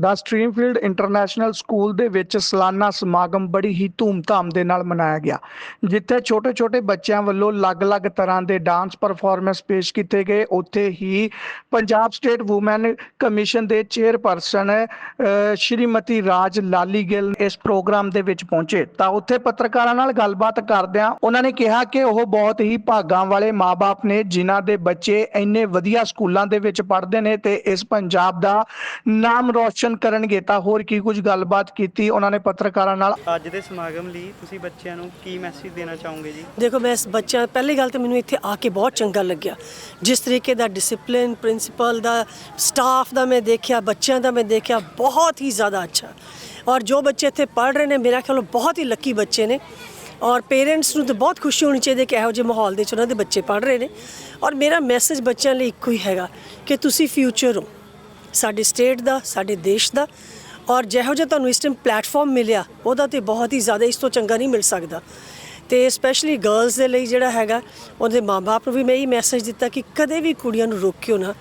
ਦਾ ਸਟ੍ਰੀਮਫੀਲਡ international school ਦੇ ਵਿੱਚ ਸਾਲਾਨਾ ਸਮਾਗਮ ਬੜੀ ਹੀ ਧੂਮਧਾਮ ਦੇ ਨਾਲ ਮਨਾਇਆ ਗਿਆ, ਜਿੱਥੇ ਛੋਟੇ-ਛੋਟੇ ਬੱਚਿਆਂ ਵੱਲੋਂ ਅਲੱਗ-ਅਲੱਗ ਤਰ੍ਹਾਂ ਦੇ ਡਾਂਸ ਪਰਫਾਰਮੈਂਸ ਪੇਸ਼ ਕੀਤੇ ਗਏ। ਉੱਥੇ ਹੀ ਪੰਜਾਬ ਸਟੇਟ ਔਮਨ ਕਮਿਸ਼ਨ ਦੇ ਚੇਅਰਪਰਸਨ ਸ਼੍ਰੀਮਤੀ ਰਾਜ ਲਾਲੀ ਗਿੱਲ ਇਸ ਪ੍ਰੋਗਰਾਮ ਦੇ ਵਿੱਚ ਪਹੁੰਚੇ। ਤਾਂ ਉੱਥੇ ਪੱਤਰਕਾਰਾਂ ਨਾਲ ਗੱਲਬਾਤ ਕਰਦਿਆਂ ਉਹਨਾਂ ਨੇ ਕਿਹਾ ਕਿ ਉਹ ਬਹੁਤ ਹੀ ਭਾਗਾਂ ਵਾਲੇ ਮਾਪੇ ਨੇ, ਜਿਨ੍ਹਾਂ ਦੇ ਬੱਚੇ ਇੰਨੇ ਵਧੀਆ ਸਕੂਲਾਂ ਦੇ ਵਿੱਚ ਪੜ੍ਹਦੇ ਨੇ ਤੇ ਇਸ ਪੰਜਾਬ ਦਾ ਨਾਮ ਰੌਸ਼ਨ ਕਰਨਗੇ ਤਾਂ ਹੋਰ ਕੀ ਕੁਝ ਗੱਲਬਾਤ ਕੀਤੀ ਉਹਨਾਂ ਨੇ ਪੱਤਰਕਾਰਾਂ ਨਾਲ? ਅੱਜ ਦੇ ਸਮਾਗਮ ਲਈ ਤੁਸੀਂ ਬੱਚਿਆਂ ਨੂੰ ਕੀ ਮੈਸੇਜ ਦੇਣਾ ਚਾਹੋਗੇ ਜੀ? ਦੇਖੋ ਮੈਂ ਇਸ ਬੱਚਾ ਪਹਿਲੀ ਗੱਲ ਤਾਂ ਮੈਨੂੰ ਇੱਥੇ ਆ ਕੇ ਬਹੁਤ ਚੰਗਾ ਲੱਗਿਆ। ਜਿਸ ਤਰੀਕੇ ਦਾ ਡਿਸਪਲਿਨ ਪ੍ਰਿੰਸੀਪਲ ਦਾ ਸਟਾਫ ਦਾ ਮੈਂ ਦੇਖਿਆ ਬੱਚਿਆਂ ਦਾ ਮੈਂ ਦੇਖਿਆ ਬਹੁਤ ਹੀ ਜ਼ਿਆਦਾ ਅੱਛਾ। ਔਰ ਜੋ ਬੱਚੇ ਇੱਥੇ ਪੜ੍ਹ ਰਹੇ ਨੇ ਮੇਰਾ ਖਿਆਲ ਉਹ ਬਹੁਤ ਹੀ ਲੱਕੀ ਬੱਚੇ ਨੇ। ਔਰ ਪੇਰੈਂਟਸ ਨੂੰ ਤਾਂ ਬਹੁਤ ਖੁਸ਼ੀ ਹੋਣੀ ਚਾਹੀਦੀ ਹੈ ਕਿ ਇਹੋ ਜਿਹੇ ਮਾਹੌਲ ਦੇ ਵਿੱਚ ਉਹਨਾਂ ਦੇ ਬੱਚੇ ਪੜ੍ਹ ਰਹੇ ਨੇ। ਔਰ ਮੇਰਾ ਮੈਸੇਜ ਬੱਚਿਆਂ ਲਈ ਇੱਕੋ ਹੀ ਹੈਗਾ ਕਿ ਤੁਸੀਂ ਫਿਊਚਰ ਹੋ। ਸਾਡੇ ਸਟੇਟ ਦਾ, ਸਾਡੇ ਦੇਸ਼ ਦਾ ਔਰ ਜਿਹੋ ਜਿਹਾ ਤੁਹਾਨੂੰ ਇਸ ਟਾਈਮ ਪਲੇਟਫਾਰਮ ਮਿਲਿਆ, ਉਹਦਾ ਤੇ ਬਹੁਤ ਹੀ ਜ਼ਿਆਦਾ ਇਸ ਤੋਂ ਚੰਗਾ ਨਹੀਂ ਮਿਲ ਸਕਦਾ। ਤੇ ਸਪੈਸ਼ਲੀ ਗਰਲਸ ਦੇ ਲਈ ਜਿਹੜਾ ਹੈਗਾ, ਉਹਦੇ ਮਾਪੇ ਨੂੰ ਵੀ ਮੈਂ ਇਹ ਮੈਸੇਜ ਦਿੱਤਾ ਕਿ ਕਦੇ ਵੀ ਕੁੜੀਆਂ ਨੂੰ ਰੋਕਿਓ ਨਾ।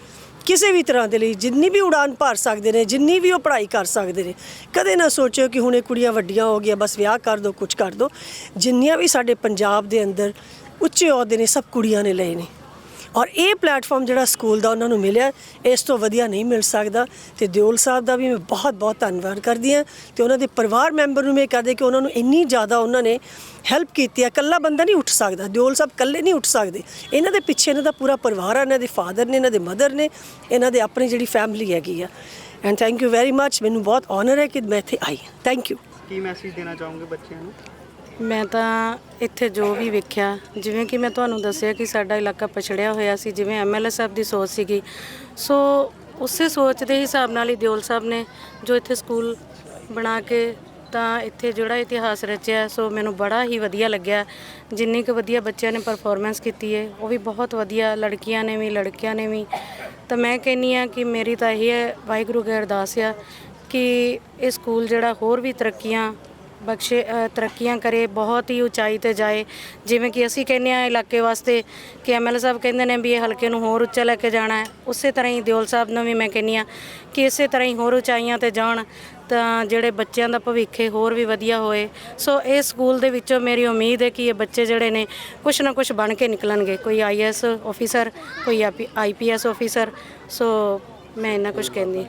ਕਿਸੇ ਵੀ ਤਰ੍ਹਾਂ ਦੇ ਲਈ, ਜਿੰਨੀ ਵੀ ਉਡਾਨ ਭਰ ਸਕਦੇ ਨੇ, ਜਿੰਨੀ ਵੀ ਉਹ ਪੜ੍ਹਾਈ ਕਰ ਸਕਦੇ ਨੇ, ਕਦੇ ਨਾ ਸੋਚਿਓ ਕਿ ਹੁਣ ਇਹ ਕੁੜੀਆਂ ਵੱਡੀਆਂ ਹੋ ਗਈਆਂ, ਬਸ ਵਿਆਹ ਕਰ ਦਿਓ ਕੁਝ ਕਰ ਦਿਓ ਜਿੰਨੀਆਂ ਵੀ ਸਾਡੇ ਪੰਜਾਬ ਦੇ ਅੰਦਰ ਉੱਚੇ ਅਹੁਦੇ ਨੇ, ਸਭ ਕੁੜੀਆਂ ਨੇ ਲਏ ਨੇ। ਔਰ ਇਹ ਪਲੇਟਫਾਰਮ ਜਿਹੜਾ ਸਕੂਲ ਦਾ ਉਹਨਾਂ ਨੂੰ ਮਿਲਿਆ, ਇਸ ਤੋਂ ਵਧੀਆ ਨਹੀਂ ਮਿਲ ਸਕਦਾ। ਤੇ ਦਿਓਲ ਸਾਹਿਬ ਦਾ ਵੀ ਮੈਂ ਬਹੁਤ ਬਹੁਤ ਧੰਨਵਾਦ ਕਰਦੀ ਹਾਂ। ਤੇ ਉਹਨਾਂ ਦੇ ਪਰਿਵਾਰ ਮੈਂਬਰ ਨੂੰ ਮੈਂ ਕਹਦੇ ਕਿ ਉਹਨਾਂ ਨੂੰ ਇੰਨੀ ਜ਼ਿਆਦਾ ਉਹਨਾਂ ਨੇ ਹੈਲਪ ਕੀਤੀ ਹੈ। ਇਕੱਲਾ ਬੰਦਾ ਨਹੀਂ ਉੱਠ ਸਕਦਾ। ਦਿਓਲ ਸਾਹਿਬ ਇਕੱਲੇ ਨਹੀਂ ਉੱਠ ਸਕਦੇ। ਇਹਨਾਂ ਦੇ ਪਿੱਛੇ ਇਹਨਾਂ ਦਾ ਪੂਰਾ ਪਰਿਵਾਰ ਆ, ਇਹਨਾਂ ਦੇ ਫਾਦਰ ਨੇ, ਇਹਨਾਂ ਦੇ ਮਦਰ ਨੇ, ਇਹਨਾਂ ਦੇ ਆਪਣੀ ਜਿਹੜੀ ਫੈਮਿਲੀ ਹੈਗੀ ਆ। And thank you very much ਮੈਨੂੰ ਬਹੁਤ ਆਨਰ ਹੈ ਕਿ ਮੈਂ ਇੱਥੇ ਆਈ ਥੈਂਕ ਯੂ ਕੀ ਮੈਸੇਜ ਦੇਣਾ ਚਾਹੋਗੇ ਬੱਚਿਆਂ ਨੂੰ? ਮੈਂ ਤਾਂ ਇੱਥੇ ਜੋ ਵੀ ਵੇਖਿਆ, ਜਿਵੇਂ ਕਿ ਮੈਂ ਤੁਹਾਨੂੰ ਦੱਸਿਆ ਕਿ ਸਾਡਾ ਇਲਾਕਾ ਪਛੜਿਆ ਹੋਇਆ ਸੀ, ਜਿਵੇਂ ਐਮਐਲਏ ਸਾਹਿਬ ਦੀ ਸੋਚ ਸੀਗੀ। ਸੋ ਉਸੇ ਸੋਚ ਦੇ ਹਿਸਾਬ ਨਾਲ ਹੀ ਦਿਓਲ ਸਾਹਿਬ ਨੇ ਜੋ ਇੱਥੇ ਸਕੂਲ ਬਣਾ ਕੇ ਤਾਂ ਇੱਥੇ ਜਿਹੜਾ ਇਤਿਹਾਸ ਰਚਿਆ, ਸੋ ਮੈਨੂੰ ਬੜਾ ਹੀ ਵਧੀਆ ਲੱਗਿਆ। ਜਿੰਨੀ ਕੁ ਵਧੀਆ ਬੱਚਿਆਂ ਨੇ ਪਰਫਾਰਮੈਂਸ ਕੀਤੀ ਹੈ ਉਹ ਵੀ ਬਹੁਤ ਵਧੀਆ, ਲੜਕੀਆਂ ਨੇ ਵੀ, ਲੜਕਿਆਂ ਨੇ ਵੀ। ਤਾਂ ਮੈਂ ਕਹਿੰਨੀ ਆ ਕਿ ਮੇਰੀ ਤਾਂ ਇਹ ਹੈ, ਵਾਹਿਗੁਰੂ ਅੱਗੇ ਅਰਦਾਸ ਆ ਕਿ ਇਹ ਸਕੂਲ ਜਿਹੜਾ ਹੋਰ ਵੀ ਤਰੱਕੀਆਂ ਬਖਸ਼ੇ ਅ, ਤਰੱਕੀਆਂ ਕਰੇ ਬਹੁਤ ਹੀ ਉਚਾਈ ਤੇ ਜਾਏ। ਜਿਵੇਂ ਕਿ ਅਸੀਂ ਕਹਿੰਦੇ ਆ ਇਲਾਕੇ ਵਾਸਤੇ ਕਿ ਐਮਐਲਏ ਸਾਹਿਬ ਕਹਿੰਦੇ ਨੇ ਵੀ ਇਹ ਹਲਕੇ ਨੂੰ ਹੋਰ ਉੱਚਾ ਲੈ ਕੇ ਜਾਣਾ ਹੈ। ਉਸੇ ਤਰ੍ਹਾਂ ਹੀ ਦਿਓਲ ਸਾਹਿਬ ਨੂੰ ਵੀ ਮੈਂ ਕਹਿੰਦੀ ਆ ਕਿ ਇਸੇ ਤਰ੍ਹਾਂ ਹੀ ਹੋਰ ਉਚਾਈਆਂ ਤੇ ਜਾਣ ਤਾਂ ਜਿਹੜੇ ਬੱਚਿਆਂ ਦਾ ਭਵਿੱਖ ਹੈ ਹੋਰ ਵੀ ਵਧੀਆ ਹੋਏ। ਸੋ ਇਹ ਸਕੂਲ ਦੇ ਵਿੱਚੋਂ ਮੇਰੀ ਉਮੀਦ ਹੈ ਕਿ ਇਹ ਬੱਚੇ ਜਿਹੜੇ ਨੇ ਕੁਛ ਨਾ ਕੁਛ ਬਣ ਕੇ ਨਿਕਲਣਗੇ। ਕੋਈ ਆਈਐਸ ਆਫੀਸਰ ਕੋਈ ਆਈਪੀਐਸ ਆਫੀਸਰ। ਸੋ ਮੈਂ ਇੰਨਾ ਕੁਛ ਕਹਿੰਦੀ